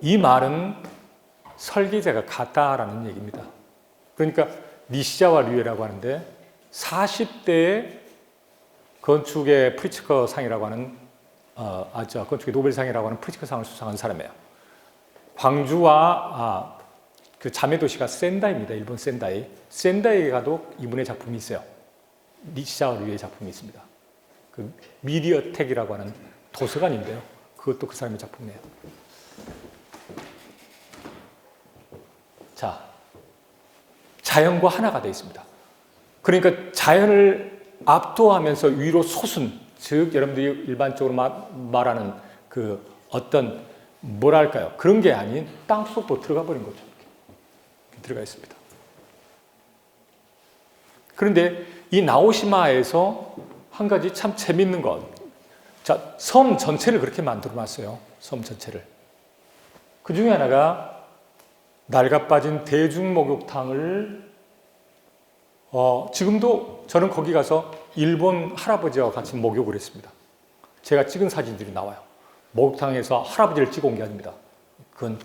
이 말은 설계자가 같다라는 얘기입니다. 그러니까 니시자와 류에라고 하는데 40대에 건축의 프리츠커 상이라고 하는 어, 아, 저 건축의 노벨상이라고 하는 프리츠커 상을 수상한 사람이에요. 광주와 아, 그 자매 도시가 센다이입니다. 일본 센다이. 센다이에 가도 이분의 작품이 있어요. 니시자와 류의 작품이 있습니다. 그 미디어텍이라고 하는 도서관인데요. 그것도 그 사람의 작품이에요. 자, 자연과 하나가 되어 있습니다. 그러니까 자연을 압도하면서 위로 솟은, 즉 여러분들이 일반적으로 마- 말하는 그 어떤 뭐랄까요? 그런 게 아닌 땅 속으로 들어가 버린 거죠. 이렇게 들어가 있습니다. 그런데 이 나오시마에서 한 가지 참 재밌는 것. 자, 섬 전체를 그렇게 만들어 놨어요. 섬 전체를. 그 중에 하나가 낡아 빠진 대중 목욕탕을 어, 지금도 저는 거기 가서 일본 할아버지와 같이 목욕을 했습니다. 제가 찍은 사진들이 나와요. 목욕탕에서 할아버지를 찍어 온 게 아닙니다. 그건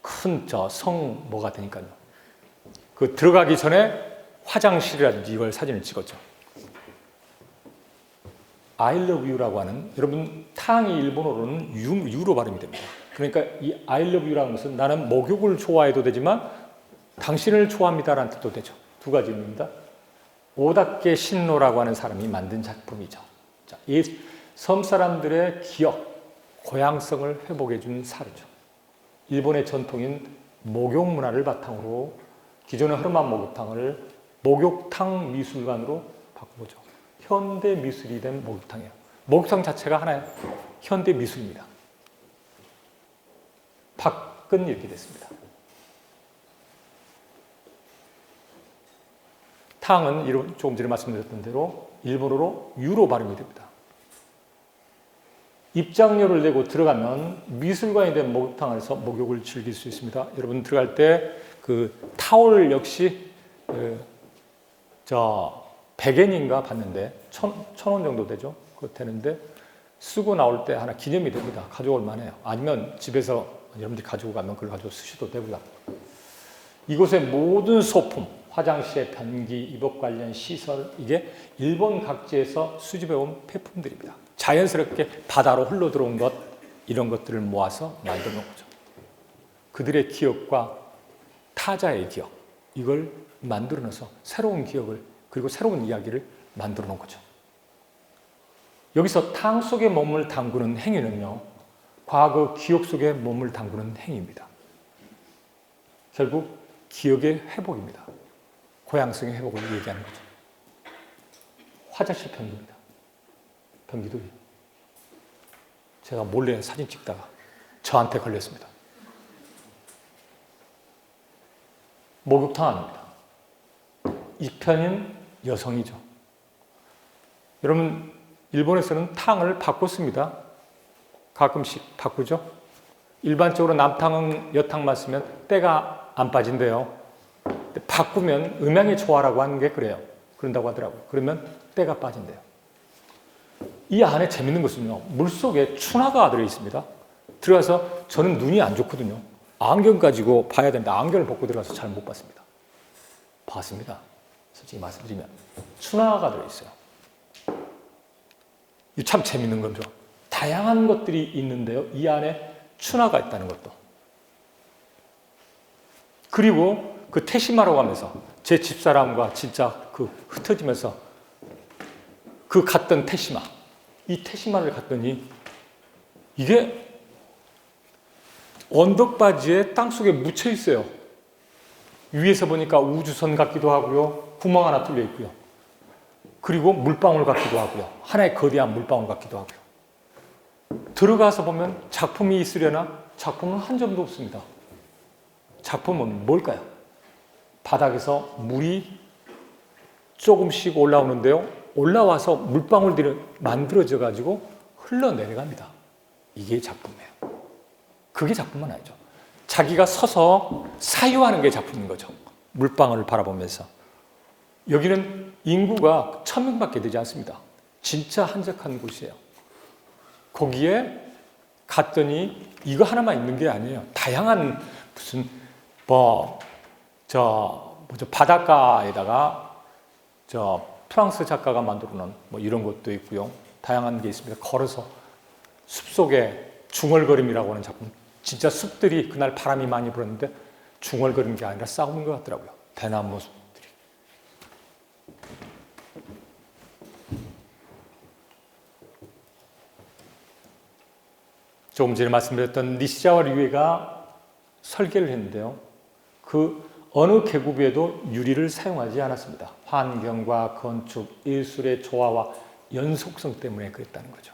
큰 저 성 뭐가 되니까요. 그 들어가기 전에 화장실이라든지 이걸 사진을 찍었죠. I love you라고 하는 여러분 탕이 일본어로는 유, 유로 발음이 됩니다. 그러니까 이 I love you라는 것은 나는 목욕을 좋아해도 되지만 당신을 좋아합니다라는 뜻도 되죠. 두 가지 의미입니다. 오다케 신노라고 하는 사람이 만든 작품이죠. 자, 이섬 사람들의 기억, 고향성을 회복해 준 사례죠. 일본의 전통인 목욕 문화를 바탕으로 기존의 허름한 목욕탕을 목욕탕 미술관으로 바꾸죠. 현대 미술이 된 목욕탕이에요. 목욕탕 자체가 하나의 현대 미술입니다. 밖은 이렇게 됐습니다. 탕은 조금 전에 말씀드렸던 대로 일본어로 유로 발음이 됩니다. 입장료를 내고 들어가면 미술관이 된 목욕탕에서 목욕을 즐길 수 있습니다. 여러분 들어갈 때 그 타올 역시 그, 저 100엔인가 받는데 천, 천원 정도 되죠. 그거 되는데 쓰고 나올 때 하나 기념이 됩니다. 가져올 만해요. 아니면 집에서 여러분들이 가지고 가면 그걸 가지고 쓰셔도 되고요. 이곳의 모든 소품, 화장실의 변기, 입업 관련 시설, 이게 일본 각지에서 수집해온 폐품들입니다. 자연스럽게 바다로 흘러 들어온 것, 이런 것들을 모아서 놓은 거죠. 그들의 기억과 타자의 기억, 이걸 만들어 놓아서 새로운 기억을, 그리고 새로운 이야기를 만들어 놓은 거죠. 여기서 탕 속에 몸을 담그는 행위는요, 과거 기억 속에 몸을 담그는 행위입니다. 결국 기억의 회복입니다. 고향성의 회복을 얘기하는 거죠. 화장실 변기입니다. 변기도 제가 몰래 사진 찍다가 저한테 걸렸습니다. 목욕탕 아닙니다. 입편인 여성이죠. 여러분, 일본에서는 탕을 바꿨습니다. 가끔씩 바꾸죠. 일반적으로 남탕은 여탕만 쓰면 때가 안 빠진대요. 바꾸면 음양의 조화라고 하는 게 그래요. 그런다고 하더라고요. 그러면 때가 빠진대요. 이 안에 재밌는 것은요. 물속에 추나가 들어 있습니다. 들어가서 저는 눈이 안 좋거든요. 안경 가지고 봐야 되는데 안경을 벗고 들어가서 잘 못 봤습니다. 봤습니다. 솔직히 말씀드리면 추나가 들어 있어요. 이참 재밌는 거죠. 다양한 것들이 있는데요. 이 안에 추나가 있다는 것도. 그리고 그 태시마라고 하면서 제 집사람과 진짜 그 흩어지면서 그 갔던 태시마. 이 태시마를 갔더니 이게 언덕바지에 땅 속에 묻혀 있어요. 위에서 보니까 우주선 같기도 하고요. 구멍 하나 뚫려 있고요. 그리고 물방울 같기도 하고요. 하나의 거대한 물방울 같기도 하고요. 들어가서 보면 작품이 있으려나 작품은 한 점도 없습니다. 작품은 뭘까요? 바닥에서 물이 조금씩 올라오는데요. 올라와서 물방울들이 만들어져 가지고 흘러내려갑니다. 이게 작품이에요. 그게 작품은 아니죠. 자기가 서서 사유하는 게 작품인 거죠. 물방울을 바라보면서. 여기는 인구가 천 명밖에 되지 않습니다. 진짜 한적한 곳이에요. 거기에 갔더니 이거 하나만 있는 게 아니에요. 다양한 무슨 뭐 저 뭐죠 바닷가에다가 저 프랑스 작가가 만들어 놓은 뭐 이런 것도 있고요. 다양한 게 있습니다. 걸어서 숲속에 중얼거림이라고 하는 작품. 진짜 숲들이 그날 바람이 많이 불었는데 중얼거리는 게 아니라 싸우는 것 같더라고요. 대나무 숲들이. 조금 전에 말씀드렸던 니시자와 류에가 설계를 했는데요. 그 어느 계급에도 유리를 사용하지 않았습니다. 환경과 건축, 예술의 조화와 연속성 때문에 그랬다는 거죠.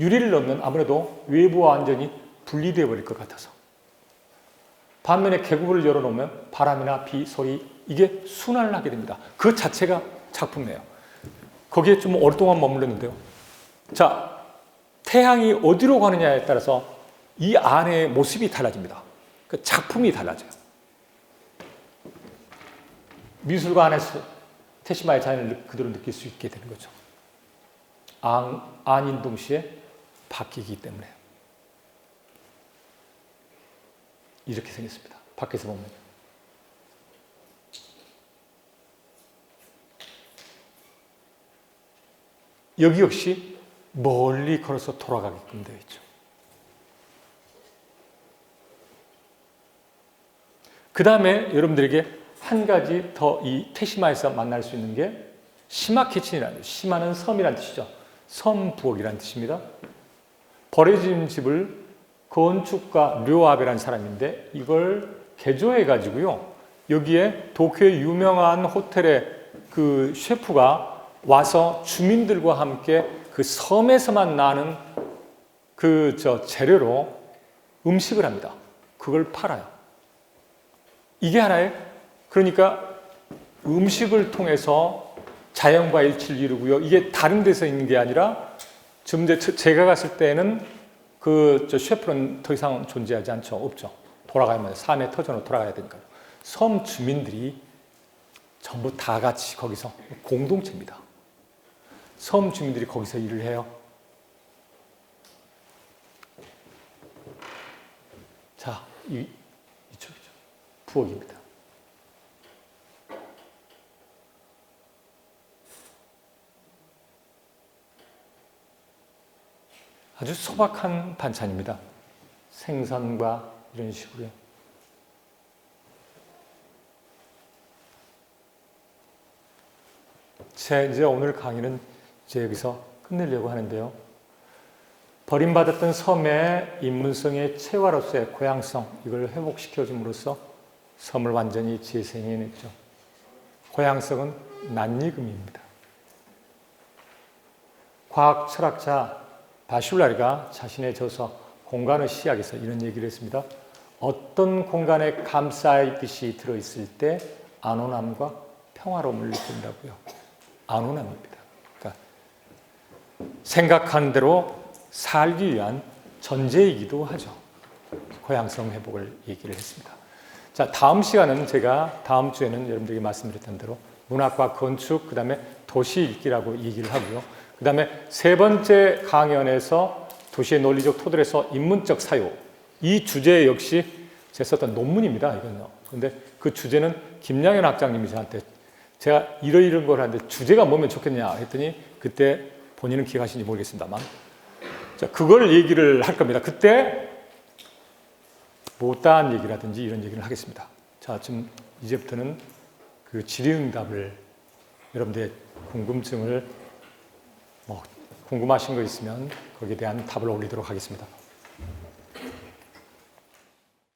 유리를 넣으면 아무래도 외부와 완전히 분리되어 버릴 것 같아서. 반면에 계급을 열어놓으면 바람이나 비, 소리 이게 순환을 하게 됩니다. 그 자체가 작품이에요. 거기에 좀 오랫동안 머물렀는데요. 자, 태양이 어디로 가느냐에 따라서 이 안의 모습이 달라집니다. 그 작품이 달라져요. 미술관 안에서 테시마의 자연을 그대로 느낄 수 있게 되는 거죠. 안, 아닌 동시에 바뀌기 때문에. 이렇게 생겼습니다. 밖에서 보면. 여기 역시 멀리 걸어서 돌아가게끔 되어 있죠. 그 다음에 여러분들에게 한 가지 더 이 테시마에서 만날 수 있는 게 시마 키친이라는 시마는 섬이라는 뜻이죠. 섬 부엌이라는 뜻입니다. 버려진 집을 건축가 류아베라는 사람인데 이걸 개조해 가지고요. 여기에 도쿄의 유명한 호텔의 그 셰프가 와서 주민들과 함께 그 섬에서만 나는 그 저 재료로 음식을 합니다. 그걸 팔아요. 이게 하나의 그러니까 음식을 통해서 자연과 일치를 이루고요. 이게 다른 데서 있는 게 아니라 지금 제가 갔을 때는 그 셰프는 더 이상 존재하지 않죠. 없죠. 돌아가면 삶의 터전으로 돌아가야 되니까요. 섬 주민들이 전부 다 같이 거기서 공동체입니다. 섬 주민들이 거기서 일을 해요. 자, 이, 이쪽이죠. 부엌입니다. 아주 소박한 반찬입니다. 생선과 이런 식으로요. 제 이제 오늘 강의는 이제 여기서 끝내려고 하는데요. 버림받았던 섬의 인문성의 체화로서의 고향성 이걸 회복시켜 줌으로써 섬을 완전히 재생해냈죠. 고향성은 낯익음입니다. 과학 철학자 바슐라리가 자신의 저서 공간의 시약에서 이런 얘기를 했습니다. 어떤 공간에 감싸있듯이 들어있을 때 안온함과 평화로움을 느낀다고요. 안온함입니다. 생각하는 대로 살기 위한 전제이기도 하죠. 고향성 회복을 얘기를 했습니다. 자, 다음 시간은 제가 다음 주에는 여러분들에게 말씀드렸던 대로 문학과 건축, 그 다음에 도시 읽기라고 얘기를 하고요. 그 다음에 세 번째 강연에서 도시의 논리적 토대에서 인문적 사유. 이 주제 역시 제가 썼던 논문입니다. 이건요. 근데 그 주제는 김양현 학장님이 저한테 제가 이러이런 걸 하는데 주제가 뭐면 좋겠냐 했더니 그때 본인은 기억하시는지 모르겠습니다만. 자, 그걸 얘기를 할 겁니다. 그때 못다한 얘기라든지 이런 얘기를 하겠습니다. 자, 지금 이제부터는 그 질의응답을 여러분들의 궁금증을 뭐 궁금하신 거 있으면 거기에 대한 답을 올리도록 하겠습니다.